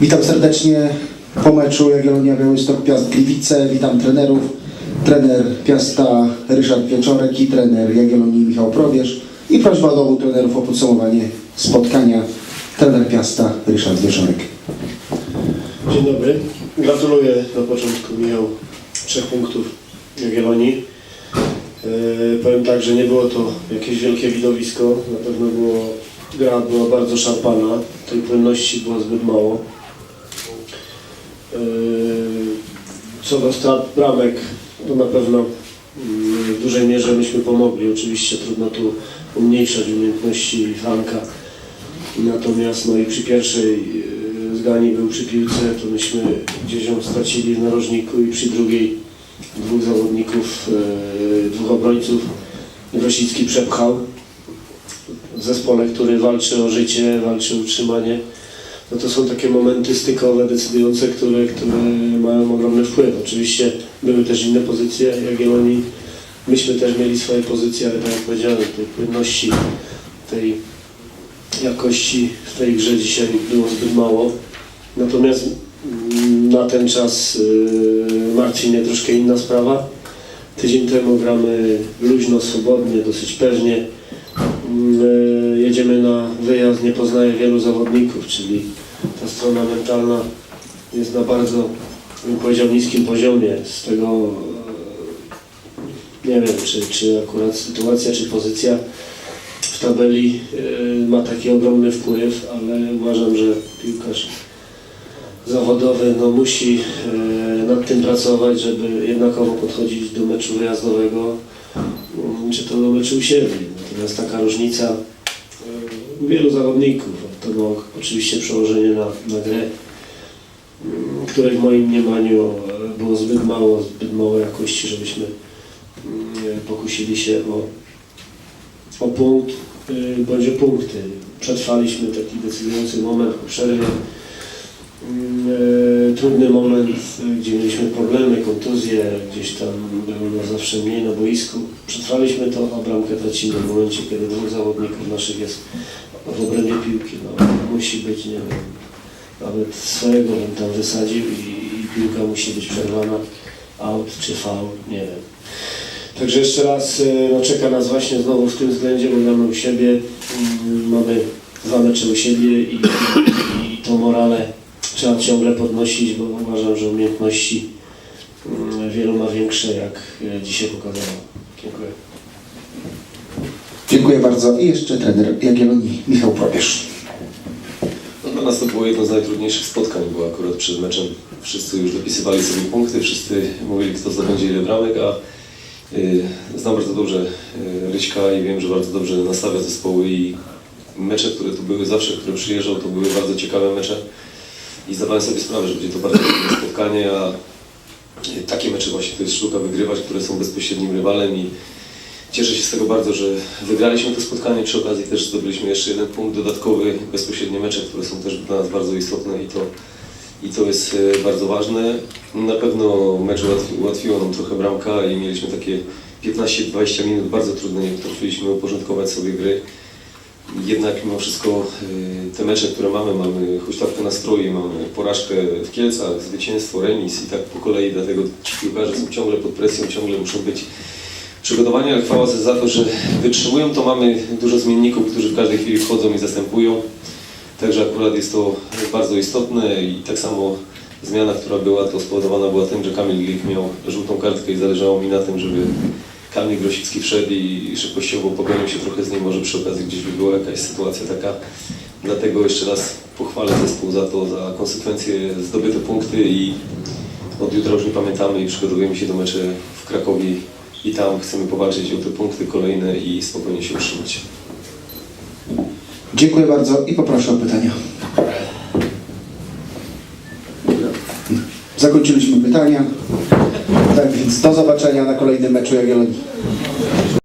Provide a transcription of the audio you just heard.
Witam serdecznie po meczu Jagiellonia Białystok Piast Gliwice. Witam trenerów. Trener Piasta Ryszard Wieczorek i trener Jagiellonii Michał Probierz. I prośba do obu trenerów o podsumowanie spotkania. Trener Piasta Ryszard Wieczorek. Dzień dobry. Gratuluję na początku Michał trzech punktów Jagiellonii. Yy, powiem tak, że nie było to jakieś wielkie widowisko. Na pewno było, gra była bardzo szarpana. Tej płynności było zbyt mało. Yy, co do strat bramek, to na pewno yy, w dużej mierze myśmy pomogli. Oczywiście trudno tu umniejszać umiejętności Franka. Natomiast no i przy pierwszej yy, zgani był przy piłce, to myśmy gdzieś ją stracili w narożniku i przy drugiej dwóch zawodników, yy, dwóch obrońców Grosicki przepchał w zespole, który walczy o życie, walczy o utrzymanie. No to są takie momenty stykowe, decydujące, które, które mają ogromny wpływ. Oczywiście były też inne pozycje Jagiellonii. Myśmy też mieli swoje pozycje, ale tak jak powiedziałem, tej płynności, tej jakości w tej grze dzisiaj było zbyt mało. Natomiast mm, na ten czas yy, martwi mnie troszkę inna sprawa. Tydzień temu gramy luźno, swobodnie, dosyć pewnie. Yy, jedziemy na wyjazd, nie poznaję wielu zawodników, czyli ta strona mentalna jest na bardzo, bym powiedział, niskim poziomie. Z tego yy, nie wiem, czy, czy akurat sytuacja, czy pozycja w tabeli yy, ma taki ogromny wpływ, ale uważam, że piłkarz zawodowy no, musi yy, nad tym pracować, żeby jednakowo podchodzić do meczu wyjazdowego, czy to do meczu u siebie. Natomiast taka różnica wielu zawodników, to ma oczywiście przełożenie na, na grę, yy, której w moim mniemaniu yy, było zbyt mało, zbyt mało jakości, żebyśmy yy, pokusili się o o punkt y, bądź o punkty. Przetrwaliśmy taki decydujący moment po przerwie. Y, Trudny moment, gdzie mieliśmy problemy, kontuzje, gdzieś tam było zawsze mniej na boisku. Przetrwaliśmy to, a bramkę tracimy w momencie, kiedy dwóch zawodników naszych jest w obrębie piłki. No, musi być, nie wiem, nawet swojego bym tam wysadził i, i piłka musi być przerwana, out czy foul, nie wiem. Także jeszcze raz e, no, czeka nas właśnie znowu w tym względzie, bo gramy u siebie, mm, mamy dwa mecze u siebie i, i, i tą morale trzeba ciągle podnosić, bo uważam, że umiejętności mm, wielu ma większe, jak e, dzisiaj pokazało. Dziękuję. Dziękuję bardzo. I jeszcze trener Jagiellonii Michał Probierz. No, dla nas to było jedno z najtrudniejszych spotkań, bo akurat przed meczem wszyscy już dopisywali sobie punkty, wszyscy mówili kto zdobędzie ile bramek, a y, znam bardzo dobrze y, Ryśka i wiem, że bardzo dobrze nastawia zespoły i mecze, które tu były zawsze, które przyjeżdżał, to były bardzo ciekawe mecze i zdawałem sobie sprawę, że będzie to bardzo trudne spotkanie, a y, takie mecze właśnie to jest sztuka wygrywać, które są bezpośrednim rywalem i Cieszę się z tego bardzo, że wygraliśmy to spotkanie. Przy okazji też zdobyliśmy jeszcze jeden punkt dodatkowy, bezpośrednie mecze, które są też dla nas bardzo istotne i to, i to jest e, bardzo ważne. Na pewno mecz ułatwi, ułatwiło nam trochę bramka i mieliśmy takie 15-20 minut bardzo trudne, nie potrafiliśmy uporządkować sobie gry. Jednak mimo wszystko e, te mecze, które mamy, mamy huśtawkę nastroju, mamy porażkę w Kielcach, zwycięstwo, remis i tak po kolei, dlatego ci piłkarze są ciągle pod presją, ciągle muszą być przygotowania, chwała za to, że wytrzymują, to mamy dużo zmienników, którzy w każdej chwili wchodzą i zastępują. Także akurat jest to bardzo istotne i tak samo zmiana, która była, to spowodowana była tym, że Kamil Glik miał żółtą kartkę i zależało mi na tym, żeby Kamil Grosicki wszedł i szybkościowo pogonił się trochę z nim, może przy okazji gdzieś by była jakaś sytuacja taka. Dlatego jeszcze raz pochwalę zespół za to, za konsekwencje, zdobyte punkty i od jutra już nie pamiętamy i przygotowujemy się do meczy w Krakowie i tam chcemy powalczyć o te punkty kolejne i spokojnie się utrzymać. Dziękuję bardzo i poproszę o pytania. Zakończyliśmy pytania. Tak więc do zobaczenia na kolejnym meczu Jagiellonii.